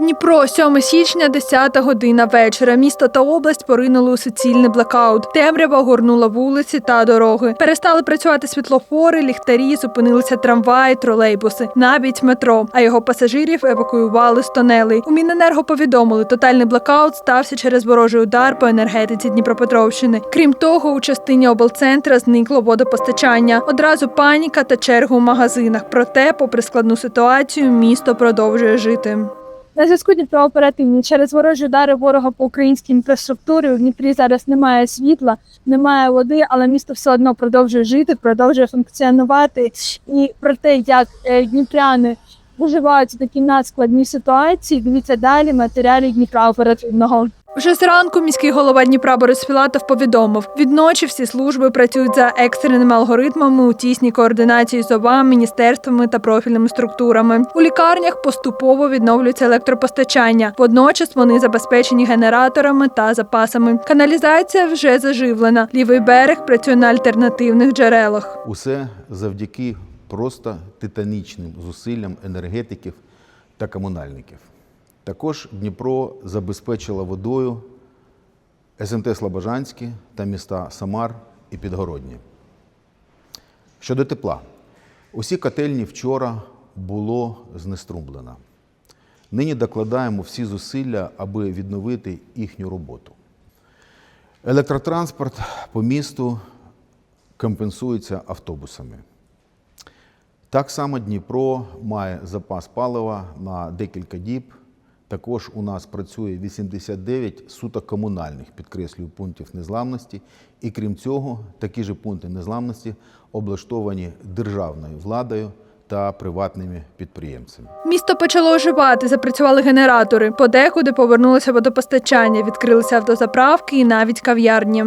Дніпро, 7 січня, 10 година вечора. Місто та область поринули у суцільний блекаут. Темрява огорнула вулиці та дороги. Перестали працювати світлофори, ліхтарі, зупинилися трамваї, тролейбуси, навіть метро. А його пасажирів евакуювали з тонелей. У Міненерго повідомили, тотальний блекаут стався через ворожий удар по енергетиці Дніпропетровщини. Крім того, у частині облцентра зникло водопостачання. Одразу паніка та черга у магазинах. Проте, попри складну ситуацію, місто продовжує жити. На зв'язку Дніпро оперативні через ворожі удари ворога по українській інфраструктурі. У Дніпрі зараз немає світла, немає води, але місто все одно продовжує жити, продовжує функціонувати. І про те, як е, дніпряни виживають у такій надскладній ситуації, дивіться далі матеріалі Дніпра оперативного. Вже зранку міський голова Дніпра Борис Філатов повідомив, відночі всі служби працюють за екстреними алгоритмами у тісній координації з ОВА, міністерствами та профільними структурами. У лікарнях поступово відновлюється електропостачання. Водночас вони забезпечені генераторами та запасами. Каналізація вже заживлена. Лівий берег працює на альтернативних джерелах. Усе завдяки просто титанічним зусиллям енергетиків та комунальників. Також Дніпро забезпечила водою СМТ Слобожанське та міста Самар і Підгородні. Щодо тепла, усі котельні вчора було знеструмлено. Нині докладаємо всі зусилля, аби відновити їхню роботу. Електротранспорт по місту компенсується автобусами. Так само Дніпро має запас палива на декілька діб. Також у нас працює 89 суто комунальних, підкреслюю, пунктів незламності. І крім цього, такі ж пункти незламності облаштовані державною владою та приватними підприємцями. Місто почало оживати, запрацювали генератори. Подекуди повернулося водопостачання, відкрилися автозаправки і навіть кав'ярні.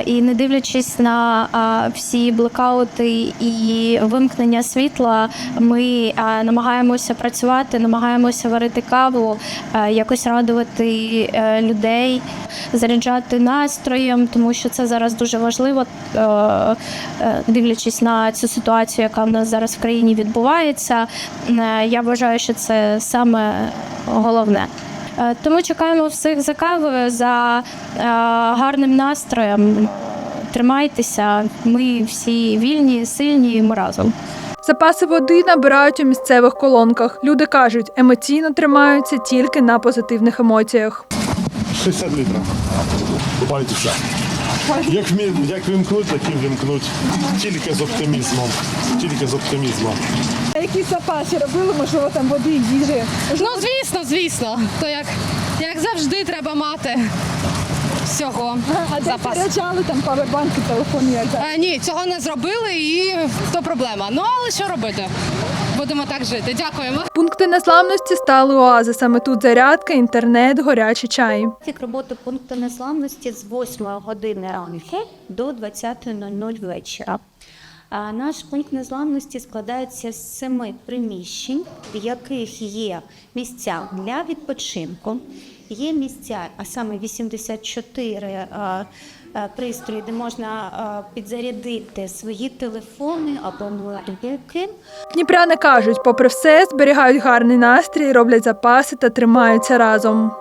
І не дивлячись на а, всі блекаути і вимкнення світла, ми а, намагаємося працювати, намагаємося варити каву, а, якось радувати е, людей, заряджати настроєм, тому що це зараз дуже важливо, е, е, дивлячись на цю ситуацію, яка в нас зараз в країні відбувається. Е, Я вважаю, що це саме головне. Е, Тому чекаємо всіх за кавою, за е, гарним настроєм. Тримайтеся, ми всі вільні, сильні, і ми разом. Запаси води набирають у місцевих колонках. Люди кажуть, емоційно тримаються тільки на позитивних емоціях. 60 літрів. Купайте все. Як, як вимкнуть, так і вимкнуть. Тільки з оптимізмом. Тільки з оптимізмом. А які запаси робили, можливо, там води, їжі? Ну, звісно, звісно. То як, як завжди треба мати всього запас. заряджали там павербанки, телефон як Е, ні, цього не зробили і то проблема. Ну, але що робити? Будемо так жити. Дякуємо. Пункти незламності стали оазисами. Тут зарядка, інтернет, гарячий чай. Графік роботи пункту незламності з 8 години ранку до 20.00 вечора. Наш пункт незламності складається з семи приміщень, в яких є місця для відпочинку, є місця, а саме 84 а, а, пристрої, де можна підзарядити свої телефони або ноутбуки. Дніпряни кажуть, попри все, зберігають гарний настрій, роблять запаси та тримаються разом.